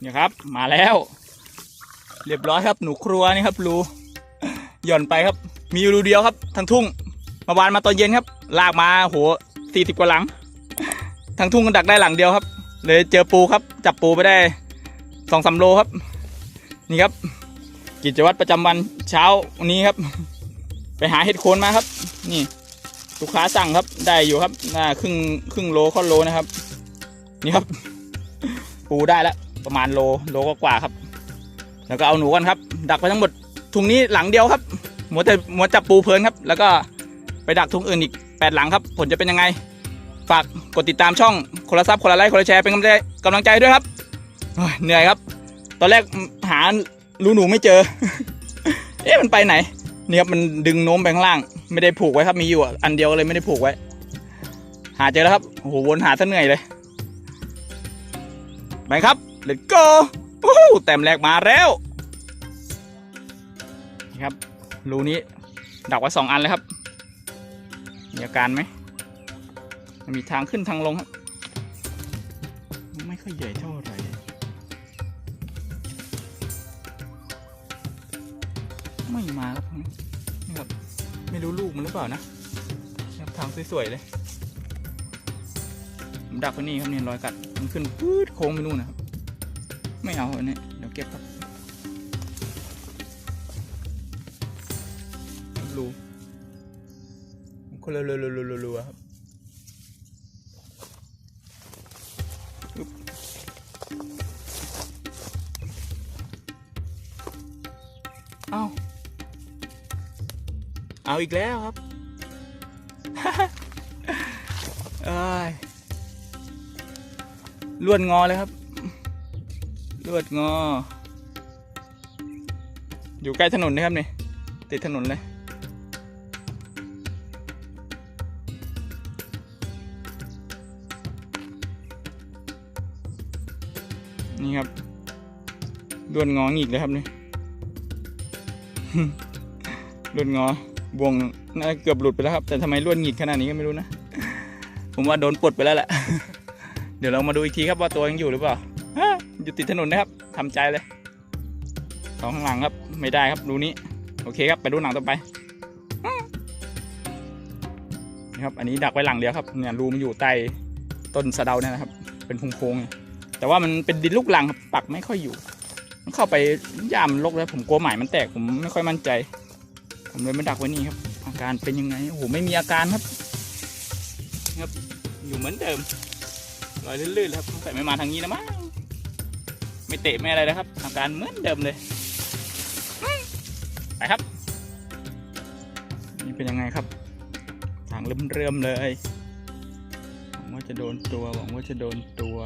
เนี่ยครับ มาแล้ว เรียบร้อยครับหนูครัวนี่ครับรูหย่อนไปครับ มีอยู่รูเดียวครับทั้งทุ่งมาวานมาตอนเย็นครับ ลากมาโหสี่สิบกว่าหลัง ทั้งทุ่งก็ดักได้หลังเดียวครับ เลยเจอปูครับ จับปูไปได้สองสามโลครับ นี่ครับ กิจวัตรประจำวันเช้าวันนี้ครับ ไปหาเห็ดโคนมาครับ นี่ลูกค้าสั่งครับได้อยู่ครับน่าครึ่งครึ่งโลข้อโลนะครับ นี่ครับ ปูได้แล้ว ประมาณโลโลกกว่าครับ แล้วก็เอาหนูกันครับ ดักไปทั้งหมดถุงนี้หลังเดียวครับหมวแต่หมวจับปูเพลินครับ แล้วก็ไปดักถุงอื่นอีกแปดหลังครับ ผลจะเป็นยังไง ฝากกดติดตามช่องคนละซับคนละไลค์คนละแชร์เป็นกำลังใจกำลังใจด้วยครับเหนื่อยครับ ตอนแรกหารูหนูไม่เจอ เอ๊ะมันไปไหนนี่ครับมันดึงโน้มไปข้างล่าง ไม่ได้ผูกไว้ครับมีอยู่อันเดียวเลยไม่ได้ผูกไว้ หาเจอแล้วครับโอ้โหวนหาซะเหนื่อยเลยไปครับ let's go โอ้โหแต้มแรกมาแล้วนี่ครับรูนี้ดักไว้สองอันเลยครับ มีอาการไหม มีทางขึ้นทางลงครับ ไม่ค่อยใหญ่เท่าไหร่ไม่มาครับนี่ครับ ไม่รู้ลูกมันหรือเปล่านะครับทางสวยๆเลย ผมดักไว้นี่ครับเนี่ยรอยกัด มันขึ้นปื๊ดโค้งไปนู่นนะครับ ไม่เอาอันนี้เดี๋ยวเก็บครับรูคนละรัวๆๆๆๆครับอึ๊บเอาเอาอีกแล้วครับเอ้ยลวดงอเลยครับ ลวดงอ อยู่ใกล้ถนนนะครับนี่ ติดถนนเลยนี่ครับลวดงออีกเลยครับนี่ลวดงอบวงน่าเกือบหลุดไปแล้วครับ แต่ทำไมลวดหงิกขนาดนี้ก็ไม่รู้นะ ผมว่าโดนปลดไปแล้วแหละ เดี๋ยวเรามาดูอีกทีครับว่าตัวยังอยู่หรือเปล่า อยู่ติดถนนนะครับทำใจเลยสองข้างหลังครับ ไม่ได้ครับรูนี้ โอเคครับ ไปดูหนังต่อไปนี่ครับ อันนี้ดักไว้หลังเดียวครับ เนี่ยรูมันอยู่ใต้ต้นสะเดาเนี่ยนะครับ เป็นโค้งๆแต่ว่ามันเป็นดินลูกหลังครับปักไม่ค่อยอยู่ มันเข้าไปย่ามนลกแล้วผมกลัวหมายมันแตกผมไม่ค่อยมั่นใจ ผมเลยไมาดักไว้นี่ครับ อาการเป็นยังไง โอ้โห ไม่มีอาการครับ ครับ อยู่เหมือนเดิมรอยลื่นๆครับสงสัยไม่มาทางนี้นะมั้ง ไม่เตะไม่อะไรนะครับอาการเหมือนเดิมเลยไปครับ นี่เป็นยังไงครับทางเริ่มๆเลยหวังว่าจะโดนตัวหวังว่าจะโดนตัว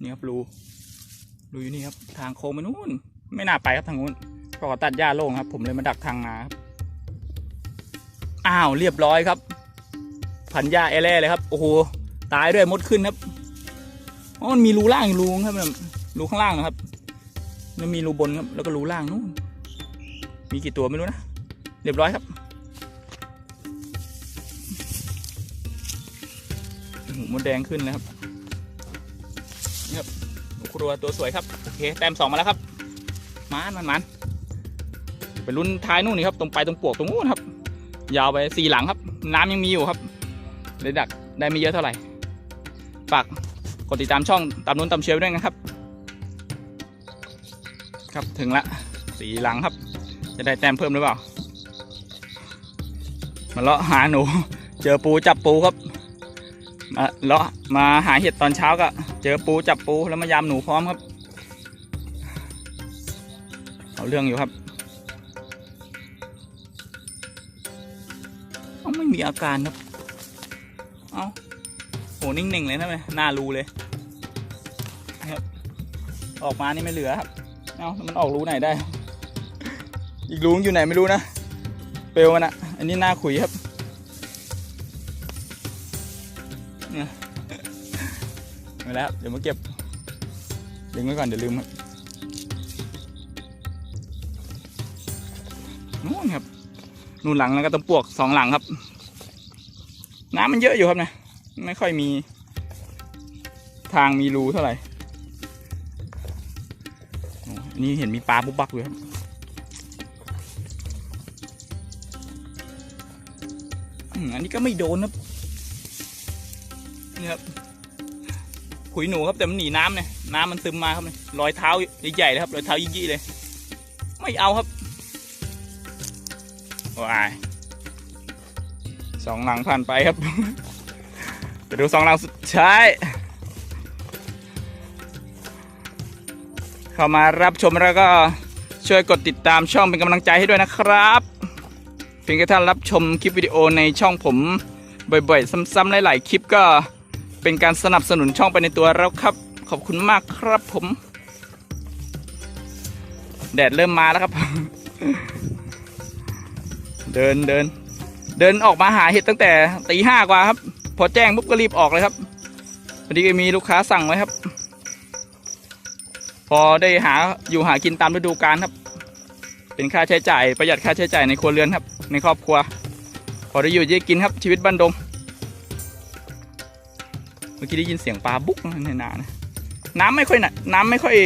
นี่ครับรูรูอยู่นี่ครับ ทางโค้งไปนู่น ไม่น่าไปครับทางนู้นเพราะตัดหญ้าโล่งครับ ผมเลยมาดักทางนาครับอ้าวเรียบร้อยครับพันหญ้าแอแล่เลยครับ โอ้โห ตายด้วยมดขึ้นครับอ๋อมันมีรูล่างอีกรูครับรูข้างล่างนะครับแล้วมีรูบนครับ แล้วก็รูล่างนู่นมีกี่ตัวไม่รู้นะเรียบร้อยครับมดแดงขึ้นแล้วครับนี่ครับครัวตัวสวยครับโอเคแต้มสองมาแล้วครับมันมันมันไปลุ้นท้ายนู่นนี่ครับ ตรงไปตรงปวกตรงนู้นครับ ยาวไปสี่หลังครับ น้ำยังมีอยู่ครับเลยดักได้ไม่เยอะเท่าไหร่ ฝากกดติดตามช่องตามนู้นตามเชียร์ไว้ด้วยนะครับ ครับถึงละสีหลังครับ จะได้แต้มเพิ่มหรือเปล่ามาเลาะหาหนู เจอปูจับปูครับมาเลาะมาหาเห็ดตอนเช้าก็ เจอปูจับปูแล้วมายามหนูพร้อมครับเอาเรื่องอยู่ครับเอาไม่มีอาการครับเอา นิ่งๆเลยนะเลยหน้ารูเลยนะครับออกมานี่ไม่เหลือครับเอาแล้วมันออกรูไหนได้ อีกรูอยู่ไหนไม่รู้นะเปลวมันอะอันนี้หน้าขุยครับเนี่ยมาแล้วเดี๋ยวมาเก็บดึงไว้ก่อนเดี๋ยวลืมครับนู่นครับนู่นหลังแล้วก็ตะปวกสองหลังครับ น้ำมันเยอะอยู่ครับเนี่ย ไม่ค่อยมีทางมีรูเท่าไหร่อันนี่เห็นมีปลาบุบบักเลยครับอันนี้ก็ไม่โดนครับนี่ครับขุยหนูครับแต่มันหนีน้ำเนี่ยน้ำมันซึมมาครับเนี่ยรอยเท้าใหญ่ๆเลยครับรอยเท้ายี่ๆเลย ไม่เอาครับว้ายสองหลังผ่านไปครับ ไปดูสองหลังสุดท้าย เข้ามารับชมแล้วก็ช่วยกดติดตามช่องเป็นกำลังใจให้ด้วยนะครับเพียงแค่ท่านรับชมคลิปวิดีโอในช่องผมบ่อยๆ ซ้ำๆหลายๆคลิปก็เป็นการสนับสนุนช่องไปในตัวแล้วครับ ขอบคุณมากครับผม แดดเริ่มมาแล้วครับ เดินเดินเดินออกมาหาเห็ดตั้งแต่ตีห้ากว่าครับ พอแจ้งปุ๊บก็รีบออกเลยครับพอดีก็มีลูกค้าสั่งไว้ครับ พอได้หาอยู่หากินตามฤดูกาลครับ เป็นค่าใช้จ่ายประหยัดค่าใช้จ่ายในครัวเรือนครับ ในครอบครัว พอได้อยู่ได้กินครับชีวิตบ้านดงเมื่อกี้ได้ยินเสียงปลาบุ๊กในนานะน้ำไม่ค่อยนะน้ำไม่ค่อย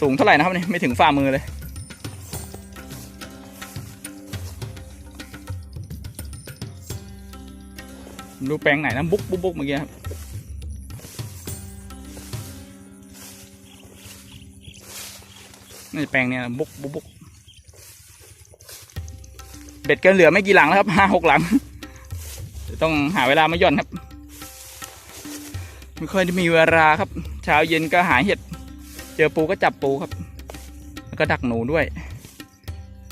สูงเท่าไหร่นะครับนี่ไม่ถึงฝ่ามือเลย ดูแปลงไหนนะบุ๊กบุ๊กบุ๊กเมื่อกี้ครับนี่แปลงเนี่ยบุ๊กบุ๊กบุ๊กเบ็ดกันเหลือไม่กี่หลังแล้วครับห้าหกหลังต้องหาเวลามาย่อนครับ ไม่ค่อยมีเวลาครับ เช้าเย็นก็หาเห็ด เจอปูก็จับปูครับ แล้วก็ดักหนูด้วย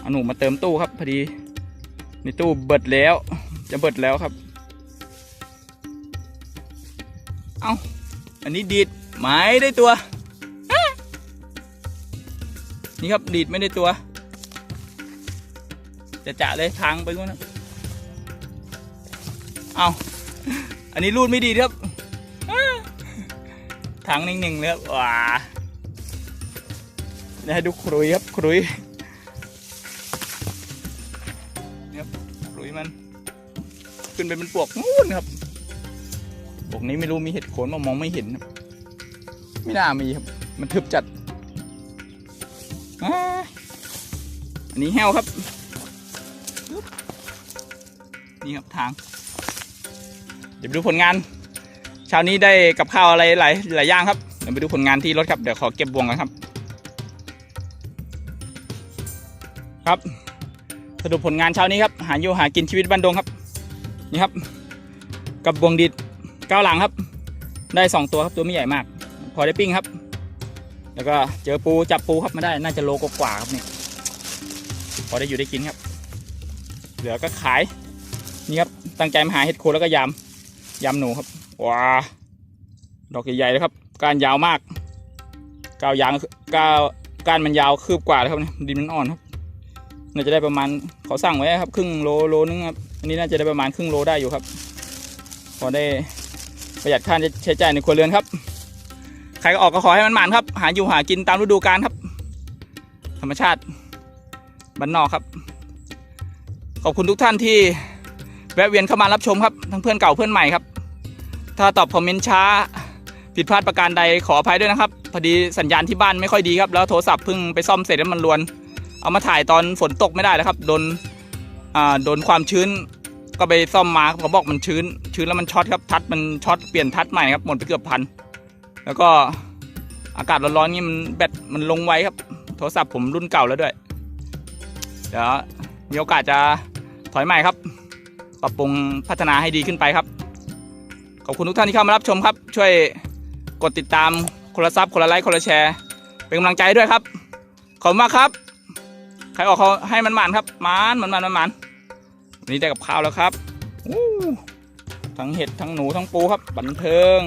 เอาหนูมาเติมตู้ครับพอดีในตู้เบิดแล้ว จะเบิดแล้วครับ เอาอันนี้ดีดไม่ได้ตัว นี่ครับดีดไม่ได้ตัว จะจะเลยทางไปนู้นนะเอาอันนี้รูดไม่ดีครับทางนิ่งๆเลยครับว้าเดี๋ยวให้ดูครุยครับครุยนี่ครับครุยมัน ขึ้นไปเป็นปวกนู่นครับ ปวกนี้ไม่รู้มีเห็ดโขนมามองไม่เห็นครับไม่น่ามีครับ มันทึบจัดอันนี้แห้วครับ นี่ครับทาง เดี๋ยวไปดูผลงานเช้านี้ได้กับข้าวอะไรหลายหลายอย่างครับ เดี๋ยวไปดูผลงานที่รถครับ เดี๋ยวขอเก็บบวงกันครับ ครับสรุปผลงานเช้านี้ครับ หาอยู่หากินชีวิตบ้านดงครับ นี่ครับ กับบวงดิด ก้าหลังครับ ได้สองตัวครับตัวไม่ใหญ่มาก พอได้ปิ้งครับ แล้วก็เจอปูจับปูครับมาได้น่าจะโลกว่าครับนี่พอได้อยู่ได้กินครับ เหลือก็ขายนี่ครับตั้งใจมาหาเห็ดโคนแล้วก็ยำยำหนูครับว้าดอกใหญ่ๆเลยครับก้านยาวมากก้าวยางก้าวก้านมันยาวคืบกว่าเลยครับนี่ดินมันอ่อนครับน่าจะได้ประมาณเขาสั่งไว้ครับ ครึ่งโลโลนึงครับอันนี้น่าจะได้ประมาณครึ่งโลได้อยู่ครับ พอได้ ประหยัดค่าใช้จ่ายในครัวเรือนครับ ใครก็ออกก็ขอให้มันหมานครับ หาอยู่หากินตามฤดูกาลครับ ธรรมชาติบ้านนอกครับ ขอบคุณทุกท่านที่แวะเวียนเข้ามารับชมครับ ทั้งเพื่อนเก่าเพื่อนใหม่ครับ ถ้าตอบคอมเมนต์ช้าผิดพลาดประการใดขออภัยด้วยนะครับพอดีสัญญาณที่บ้านไม่ค่อยดีครับแล้วโทรศัพท์เพิ่งไปซ่อมเสร็จแล้วมันรวน เอามาถ่ายตอนฝนตกไม่ได้แล้วครับโดนอ่าโดนความชื้น ก็ไปซ่อมมาเขาบอกมันชื้น ชื้นแล้วมันช็อตครับทัดมันช็อตเปลี่ยนทัดใหม่ครับหมดไปเกือบพันแล้วก็อากาศร้อนๆนี่มันแบตมันลงไวครับ โทรศัพท์ผมรุ่นเก่าแล้วด้วย เดี๋ยวมีโอกาสจะถอยใหม่ครับ ปรับปรุงพัฒนาให้ดีขึ้นไปครับ ขอบคุณทุกท่านที่เข้ามารับชมครับ ช่วยกดติดตามคนละซับคนละไลค์คนละแชร์ เป็นกำลังใจด้วยครับ ขอบคุณมากครับ ใครออกเขาให้มันหมานครับหมานมันมันมันมัน วันนี้ได้กับข้าวแล้วครับทั้งเห็ดทั้งหนูทั้งปูครับบันเทิง